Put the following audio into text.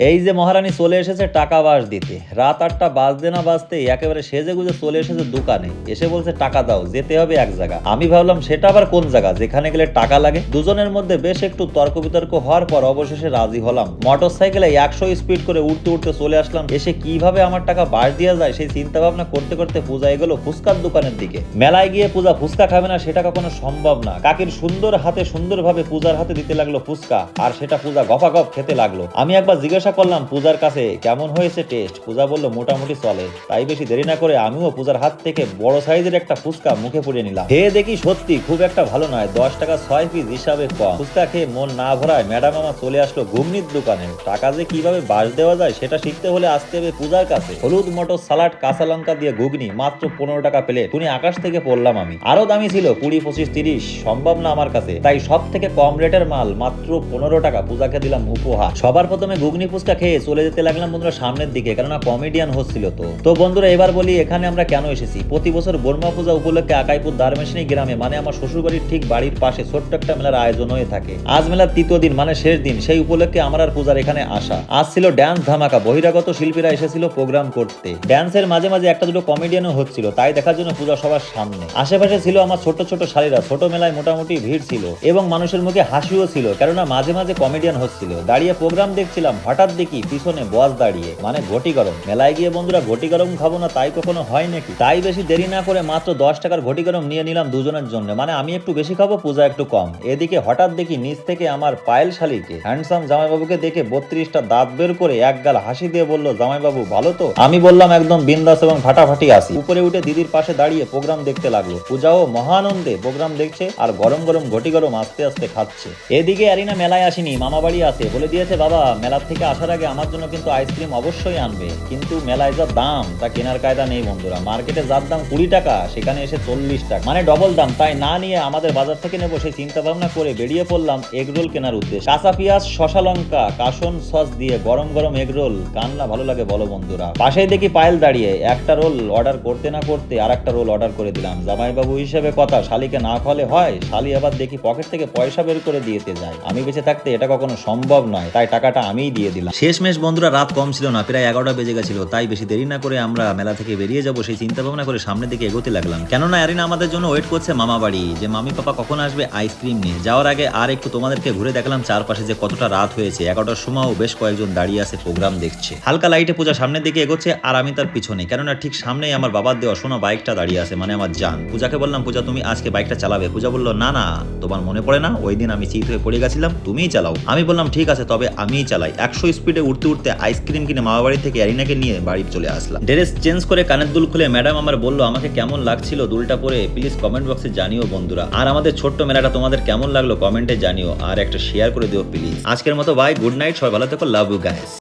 এই যে মহারানী চলে এসেছে টাকা বাস দিতে। রাত আটটা বাজতে না বাজতে একেবারে সেজে গুজে চলে এসেছে দোকানে। এসে বলছে, টাকা দাও, যেতে হবে এক জায়গা। আমি ভাবলাম, সেটা আবার কোন জায়গা? যেখানে গেলে টাকা লাগে? দুজনের মধ্যে বেশ একটু তর্ক বিতর্ক হওয়ার পর অবশেষে রাজি হলাম। মোটর সাইকেলে একশো স্পিড করে উঠতে উঠতে চলে আসলাম। এসে কীভাবে আমার টাকা বাস দেওয়া যায় সেই চিন্তা ভাবনা করতে করতে পূজা এগুলো ফুচকার দোকানের দিকে। মেলায় গিয়ে পূজা ফুচকা খাবে না, সেটা কখনো সম্ভব না। কাকির সুন্দর হাতে সুন্দরভাবে পূজার হাতে দিতে লাগল ফুচকা, আর সেটা পূজা গফা গপ খেতে লাগল। আমি একবার জিজ্ঞাসা করলাম, পূজার কাছে কেমন হয়েছে টেস্ট পূজা বলল, মোটামুটি চলে। তাই বেশি দেরি না করে আমিও পূজার হাত থেকে বড় সাইজের একটা ফুচকা মুখে পুড়ে নিলাম। খেয়ে দেখি সত্যি খুব একটা ভালো নয়, দশ টাকা ছয় পিস হিসাবে কম। ফুচকা খেয়ে মন না ভরায় ম্যাডাম আমার চলে আসলো ঘুগনির দোকানে। টাকা যে কীভাবে বাস দেওয়া যায় সেটা শিখতে হলে আসতে হবে পূজার কাছে। হলুদ মটর সালাড, কাঁচা লঙ্কা দিয়ে ঘুগনি, মাত্র পনেরো টাকা পেলে তুমি আকাশ থেকে পড়লাম আমি। আরও দামি ছিল কুড়ি, পঁচিশ, তিরিশ, সম্ভব না আমার কাছে। তাই সব থেকে কম রেটের মাল মাত্র পনেরো টাকা। পূজাকে দিলাম উপহার। সবার প্রথমে ঘুগনি ফুচকা খেয়ে চলে যেতে লাগলাম বন্ধুরা সামনের দিকে, কেননা কমেডিয়ান হচ্ছিল তো। তো বন্ধুরা, এবার বলি এখানে আমরা কেন এসেছি? প্রতি বছর বর্মা পূজা উপলক্ষে আকাইপুর দারমেশনি গ্রামে মানে আমার শ্বশুর বাড়ির ঠিক বাড়ির পাশে ছোট্ট একটা মেলার আয়োজন হয়ে থাকে। আজ মেলার তৃতীয় দিন মানে শেষ দিন, সেই উপলক্ষে আমার আর পূজার এখানে আসা। আজ ছিল ড্যান্স ধামাকা, বহিরাগত শিল্পীরা এসেছিল প্রোগ্রাম করতে। ড্যান্সের মাঝে মাঝে একটা দুটো কমেডিয়ানও হচ্ছিল, তাই দেখার জন্য পূজা সবার সামনে। আশেপাশে ছিল আমার ছোট ছোট শাড়িরা ছোট মেলায় মোটামুটি ভিড় ছিল, এবং মানুষের মুখে হাসিও ছিল, কেননা মাঝে মাঝে কমেডিয়ান হচ্ছিল দাঁড়িয়ে প্রোগ্রাম দেখছিলাম, হঠাৎ দেখি পিছনে বস দাঁড়িয়ে। মানে ঘটি গরম। মেলায় গিয়ে বন্ধুরা ঘটি গরম খাব না, তাই কখনো হয় নাকি? তাই বেশি দেরি না করে মাত্র দশ টাকার ঘটি গরম নিয়ে নিলাম দুজনের জন্য। মানে আমি একটু বেশি খাব, পূজা একটু কম। এদিকে হঠাৎ দেখি নিচ থেকে আমার পায়েল শালিকে হ্যান্ডসাম জামাইবাবুকে দেখে বত্রিশটা দাঁত বের করে এক গাল হাসি দিয়ে বলল, জামাইবাবু, ভালো তো? আমি বললাম, একদম বিন্দাস এবং ফাটাফাটি আসি উপরে উঠে দিদির পাশে দাঁড়িয়ে প্রোগ্রাম দেখতে লাগল। পূজাও মহানন্দে প্রোগ্রাম দেখছে আর গরম গরম ঘটি গরম আস্তে আস্তে খাচ্ছে। এদিকে অ্যারিনা মেলায় আসেনি মামা বাড়ি আছে। বলে দিয়েছে, বাবা, মেলার থেকে আসার আগে আমার জন্য কিন্তু আইসক্রিম অবশ্যই আনবে। কিন্তু মেলায় যা দাম, তা কেনার কায়দা নেই বন্ধুরা। মার্কেটে যার দাম কুড়ি টাকা, সেখানে এসে চল্লিশ টাকা। মানে ডবল দাম, তাই না নিয়ে আমাদের বাজার থেকে নেব সেই চিন্তা ভাবনা করে বেরিয়ে পড়লাম এগরোল কেনার উদ্দেশ্যে। কাঁচা পেঁয়াজ, শশা লঙ্কা, কাসন সস দিয়ে গরম গরম এগরোল কান না ভালো লাগে, বলো বন্ধুরা। পাশেই দেখি পায়েল দাঁড়িয়ে একটা রোল অর্ডার করতে না করতে আর একটা রোল অর্ডার করে দিলাম। জামাইবাবু হিসেবে কথা, শালিকে না খলে হয়, শালি আবার দেখি পকেট থেকে পয়সা বের করে দিয়েতে যায়। আমি বেঁচে থাকতে এটা কখনো সম্ভব নয়, তাই টাকাটা আমিই দিয়ে দিলাম। শেষমেশ বন্ধুরা রাত কম ছিল না, প্রায় এগারোটা বেজে গেছিল। তাই বেশি দেরি না করে আমরা মেলা থেকে বেরিয়ে যাব সেই চিন্তা ভাবনা করে সামনের দিকে এগোতে লাগলাম। কেননা অ্যারিনা আমাদের জন্য ওয়েট করছে মামা বাড়ি, যে মামি পাপা কখন আসবে আইসক্রিম নিয়ে। যাওয়ার আগে আর একটু তোমাদেরকে ঘুরে দেখলাম চারপাশে যে কতটা রাত হয়েছে। এগারোটার সময়ও বেশ কয়েকজন দাঁড়িয়ে আছে প্রোগ্রাম দেখছে। হালকা লাইটে পূজা সামনের দিকে এগোচ্ছে আর আমি তার পিছনে। কেননা ঠিক সামনেই আমার বাবার দেওয়া শোনা বাইকটা দাঁড়িয়ে আছে মানে আমার জান। পূজাকে বললাম, পূজা, তুমি আজকে বাইকটা চালাবে? পূজা বলল, না না, তোমার মনে পড়ে না? ওই দিন আমি চিত হয়ে পড়ে গেছিলাম, তুমিই চালাও। আমি বললাম, ঠিক আছে, তবে আমিই চালাই। একশো স্পিডে উঠতে উঠতে আইসক্রিম কিনে মামা বাড়ি থেকে অ্যারিনাকে নিয়ে বাড়ি চলে আসলাম। ড্রেস চেঞ্জ করে কানের দুল খুলে ম্যাডাম আমার বলল, আমাকে কেমন লাগছিল দুলটা পরে? প্লিজ কমেন্ট বক্সে জানিও বন্ধুরা। আর আমাদের ছোট্ট মেলাটা তোমাদের কেমন লাগল কমেন্টে জানিও, আর একটা শেয়ার করে দিও প্লিজ আজকের মতো বাই গুড নাইট সবাই ভালো থেকো লাভ ইউ গাইস